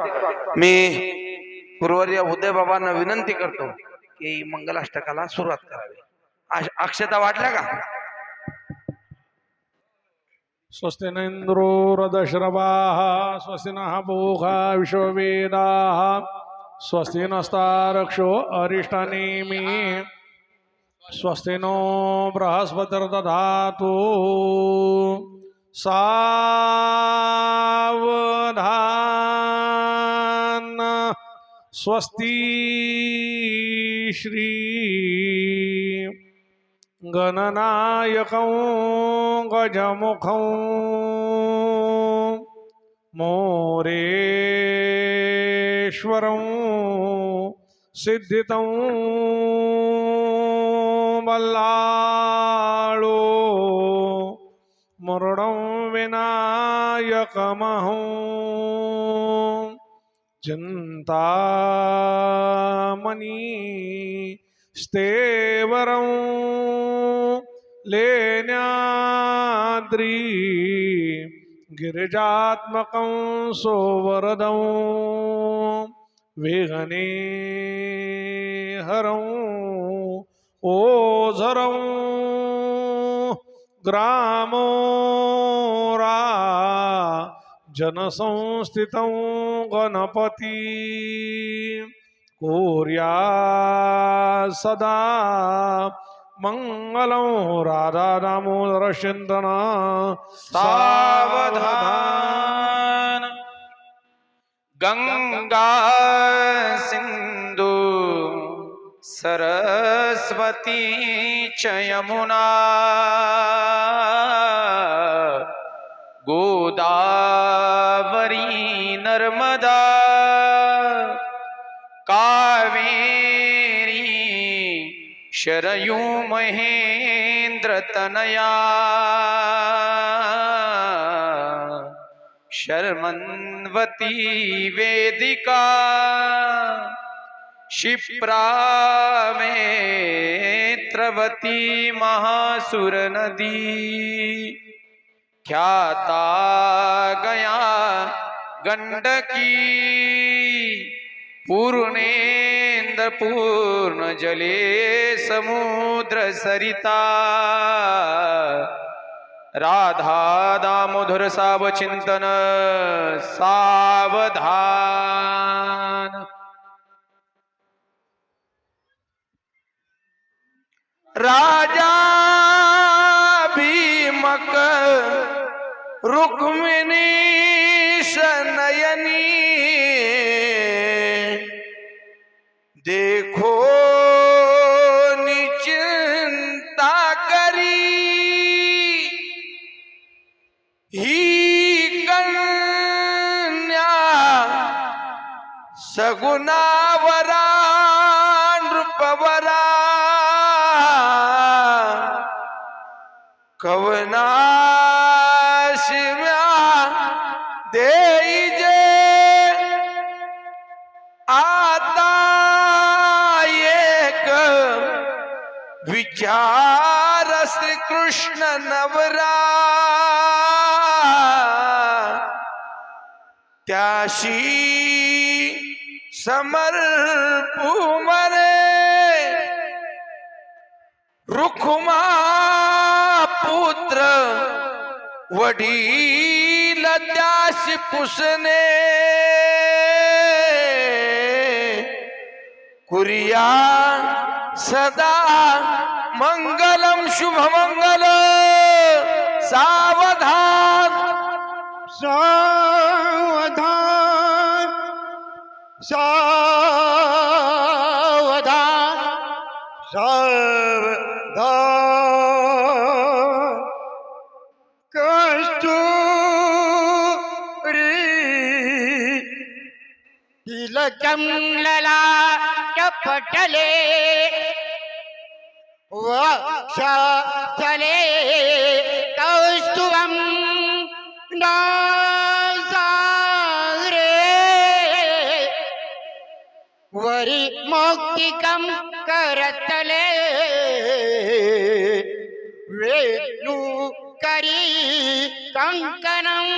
मी गुरुवर्य उदय बाबांना विनंती करतो की मंगलाष्टकाला सुरुवात करावी. अक्षता वाटल्या का? स्वस्ति इन्द्रो रदश्रवाः स्वस्ति नः पूषा विश्ववेदाः, स्वस्ति नस्तारक्षो स्वस्ति नो बृहस्पतिर्दधातु। सावधान स्वस्ति श्री गणनायकौ गजमुखौ मोरेश्वरौ सिद्धितौ बल्लाळो मुरुडौ विनायकमहौ। चिन्तामणि स्तेवरं लेण्याद्री गिरिजात्मकं सोवरदं वेगने हरं ओझरं ग्रामोरा जनसंस्थितं गणपती कोर्या सदा मङ्गलं राधा दामोदर चिन्तन सावधान। गंगा सिन्धु सरस्वती च यमुना। गोदावरी नर्मदा कावेरी शरयू महेंद्र तनया शर्मन्वती वेदिका क्षिप्रा मेत्रवती महासुरनदी। नदी ख्याता गया गंडकी पूर्णेन्द्र पूर्ण जले समुद्र सरिता। राधा दामोदर सावचिंतन सावधान। राजा रुक्मिणी सनयनी देखो निचिंता करी। ही कन्या सगुणावरा नृपवरा। कवना नवरा. त्याशी समर मरे रुखमा पुत्र वडील त्याशी पुसने कुरिया सदा मंगलम शुभमंगल। सावधान। सावधान। सा तिलकं ललाटपटले वक्षस्थले कौस्तुभं नासाग्रे वरी मौक्तिकं करतले. वेणुकरी कङ्कणम्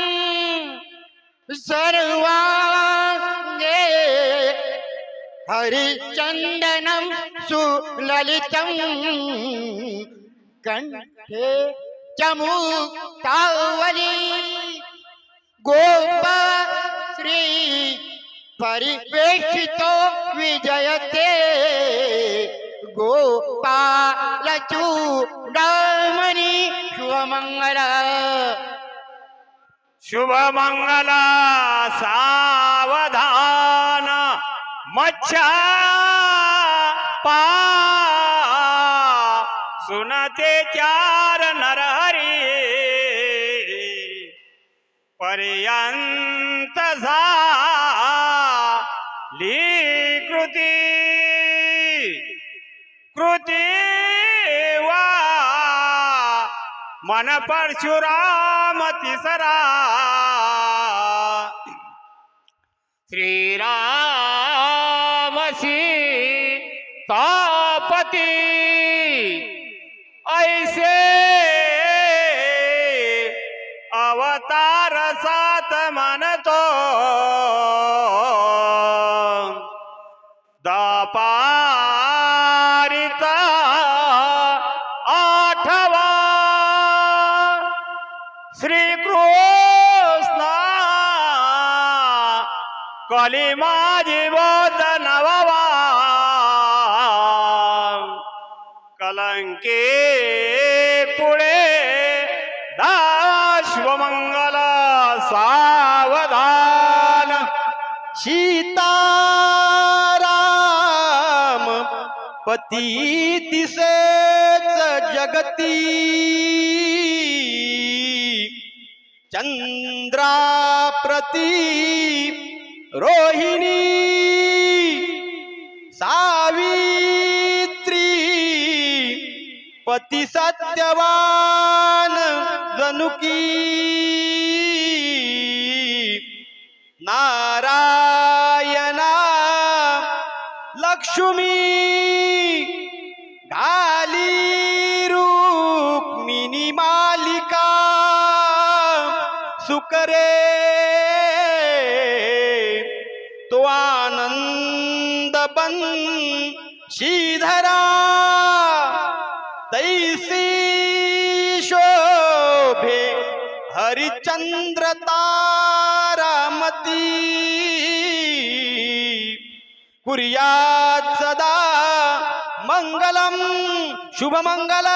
सर्वा हरिचन्दनं सुललितं कण्ठे च मुक्तावली गोपा श्री परिवेशितो विजयते। गोपालचूडामणि शुभमङ्गल शुभमङ्गला सावधा मच्छा पा सुनते चार नरहरी। पर्यंत झाली कृती। कृती वा मन परशुराम तिसरा। श्रीराम तापती। ऐसे अवतार सात मनतो। दापारिता आठवा। श्रीकृष्ण कलिमा माझी नववा। कलंके पुढे दाश्वमंगल सावधान. सीताराम पती दिसेच जगती. चंद्राप्रती रोहिणी सावी. पती सत्यवान जनुकी। नारायणा लक्ष्मी घाली रुक्मिणी मालिका सुकरे। तारामती कुर्यात सदा मंगलम शुभमंगल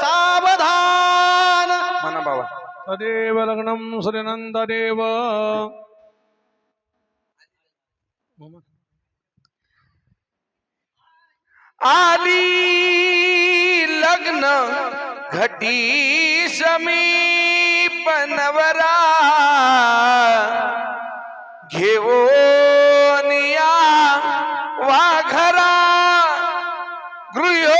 सावधान. म्हणा बाबा तदेव लग्नं श्रीनन्ददेव आली लग्न घटी समीप नवरा घेऊन या वाघरा गृहोक्ते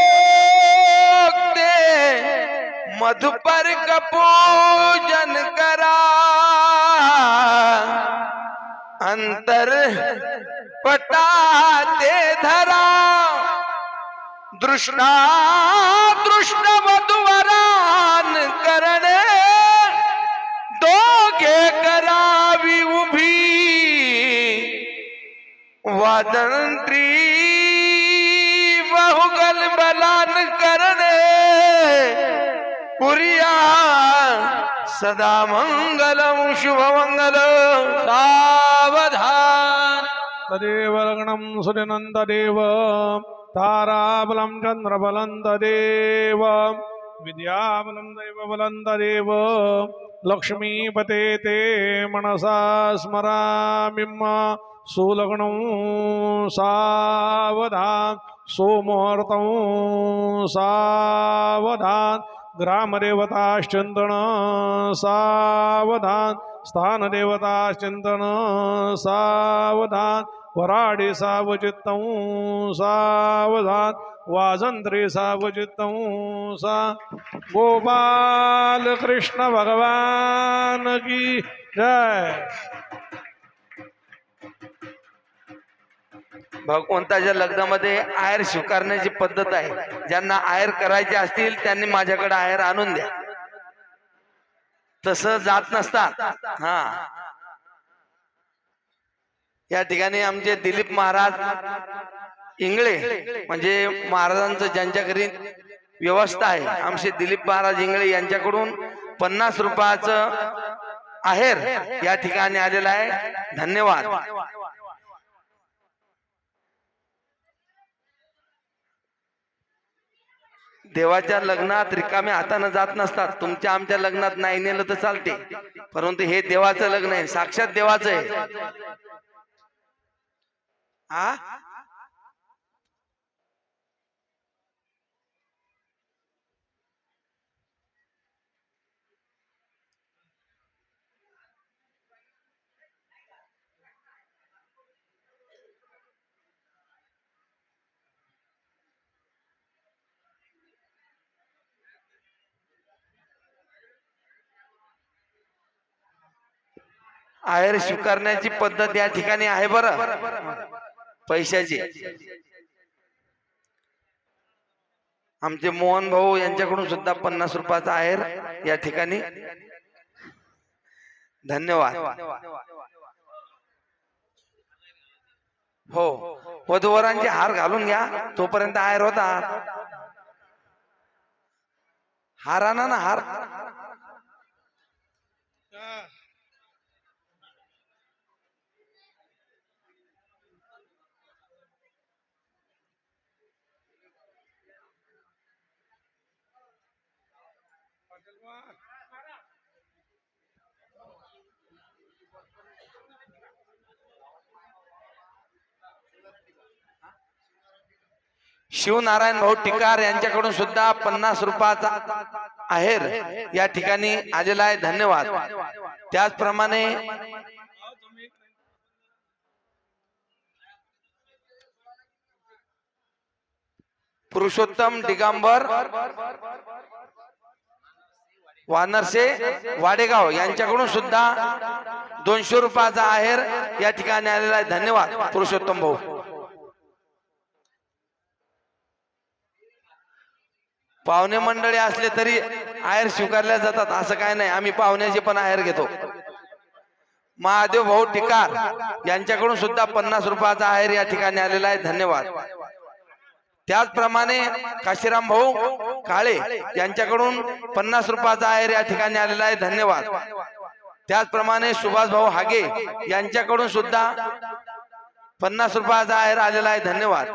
मधुपर पूजन करा। अंतर पटाते धरा। दृष्टा दृष्ट मधुवर के करावी उभी वादंत्री बहुगल बलान करणे कुरिया सदा मंगलम शुभमंगल सावधान। तदेव लग्नं श्रीनन्ददेव ताराबलं चन्द्रबलं तदेव विद्याबलं दैवबलं लक्ष्मीपते ते मनसा स्मरामि सुलग्नं सावधान सोमुहूर्तं सावधान ग्रामदेवताश्चिन्तन सावधान स्थानदेवताश्चिन्तन सावधान वराडे सावचित्तं सावधान वाजंत्री सावजितंसा गोपाल कृष्ण भगवान की जय। भगवंताच्या लग्नामध्ये आयर स्वीकारण्याची पद्धत आहे. ज्यांना आयर करायचे असतील त्यांनी माझ्याकडे आयर आणून द्या. तस जात नसतात. हा. या ठिकाणी आमचे दिलीप महाराज इंगळे म्हणजे महाराजांचं ज्यांच्या घरी व्यवस्था आहे. आमचे दिलीप महाराज इंगळे यांच्याकडून पन्नास रुपयाचं आहेर या ठिकाणी आलेलं आहे. धन्यवाद. देवाच्या लग्नात रिकाम्या हातानं जात नसतात. तुमच्या आमच्या लग्नात नाही नेलं तर चालते. परंतु हे देवाचं लग्न आहे. साक्षात देवाचं आहे. हा आहेर स्वीकारण्याची पद्धत या ठिकाणी आहे बरं. पैशाची. आमचे मोहन भाऊ यांच्याकडून सुद्धा पन्नास रुपयाचा आहेर या ठिकाणी. धन्यवाद. हो. वधूवरांचे हार घालून घ्या. तोपर्यंत आहेर होता. हार आणा ना हार शिवनारायण भाऊ टिकार यांच्याकडून सुद्धा पन्नास रुपयाचा आहेर या ठिकाणी आलेला आहे. धन्यवाद. त्याचप्रमाणे पुरुषोत्तम दिगंबर वानरसे वाडेगाव यांच्याकडून सुद्धा दोनशे रुपयाचा आहेर या ठिकाणी आलेला आहे. धन्यवाद पुरुषोत्तम भाऊ. पाहुणे मंडळी असले तरी आहेर स्वीकारल्या जातात. असं काय नाही. आम्ही पाहुण्याचे पण आहेर घेतो. महादेव भाऊ टिकार यांच्याकडून सुद्धा पन्नास रुपयाचा आहेर या ठिकाणी आलेला आहे. धन्यवाद. त्याचप्रमाणे काशीराम भाऊ काळे यांच्याकडून पन्नास रुपयाचा आहेर या ठिकाणी आलेला आहे. धन्यवाद. त्याचप्रमाणे सुभाष भाऊ हागे यांच्याकडून सुद्धा पन्नास रुपयाचा आहेर आलेला आहे. धन्यवाद.